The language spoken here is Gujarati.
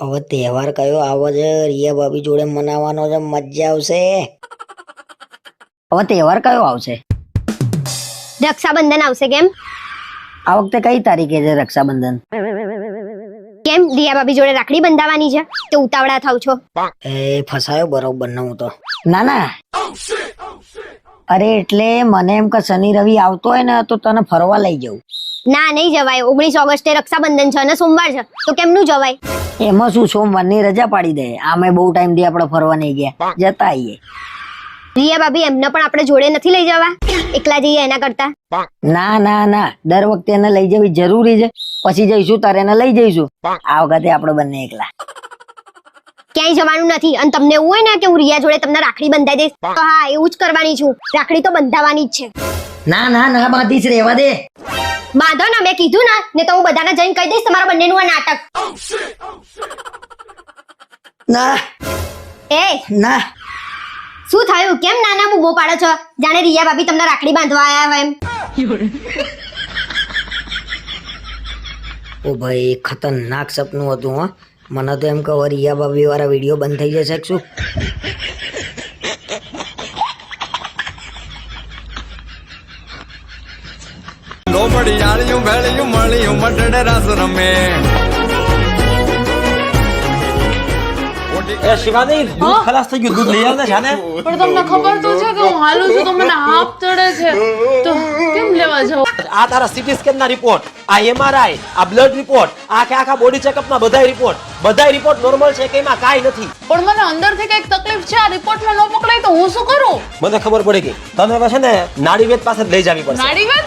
હવે તહેવાર કયો આવો છે? રિયા ભાભી જોડે મનાવવાનો છે મજા આવશે. હવે તહેવાર કયો આવશે? રક્ષાબંધન આવશે કેમ? આ વખતે કઈ તારીખે છે રક્ષાબંધન? કેમ? રિયા ભાભી જોડે રાખડી બંધાવવાની છે? તો ઉતાવળા થાવ છો. એ ફસાયો બરોબર ન હું તો. ના ના. અરે એટલે મને એમ કે શનિ રવિ આવતો હોય ને તો તને ફરવા લઈ જવું. ના નહીં જવાય. ઓગણીસ ઓગસ્ટે રક્ષાબંધન છે અને સોમવાર છે. તો કેમનું જવાય? એમાં શું સોમવારની રજા પાડી દે. આમે બહુ ટાઈમથી આપણે ફરવા નહીં ગયા. જતા આઈએ. રિયા ભાભી એમને પણ આપણે જોડે નથી લઈ જવા? એકલા જઈએ એના કરતા? ના ના ના. દર વખતે એને લઈ જવી જરૂરી છે. પછી જઈશું તારે એને લઈ જઈશું. આ વખતે આપણે બંને એકલા. ક્યાંય જવાનું નથી. અને તમને એવું હોય ને કે હું રિયા જોડે તમને રાખડી બંધાઈ દઈશ? તો હા એવું જ કરવાની છું. રાખડી તો બંધાવાની જ છે. ના ના ના બાંધીશ રેવા દે. બાંધો ને મેં કીધું ને ને તો હું બધાને જઈને કહી દઈશ તમારા બંનેનું આ નાટક. ના. એ ના. શું થયું? કેમ નાના બૂમો પાડો છો? જાણે રિયા ભાભી તમને રાખડી બાંધવા આવ્યા હોય એમ. ઓ ભાઈ ખતરનાક સપનું હતું હા. મને તો એમ કે રિયા ભાભી વાળા વીડિયો બંધ થઈ જશે શું? લોબડી આળિયું ભેળિયું મળ્યું મટડે રાસ રમે એ શિવાની દૂધ ખલાસ થઈ ગયું દૂધ લઈ આવ જાને પણ તમને ખબર તો છે કે હું હાલું છું તો મને હાફ ચડે છે તો કેમ લેવા જાઉં આ તારા સીટી સ્કેન ના રિપોર્ટ આ એમઆરઆઈ આ બ્લડ રિપોર્ટ આખે આખા બોડી ચેકઅપ ના બધાય રિપોર્ટ બધાય રિપોર્ટ નોર્મલ છે કે એમાં કાઈ નથી. પણ મને અંદરથી કંઈક તકલીફ છે આ રિપોર્ટમાં ન પકડાય તો હું શું કરું? મને ખબર પડી ગઈ તને હવે છે ને નાડીવેદ પાસે જ લઈ જવી પડશે. નાડી વેદ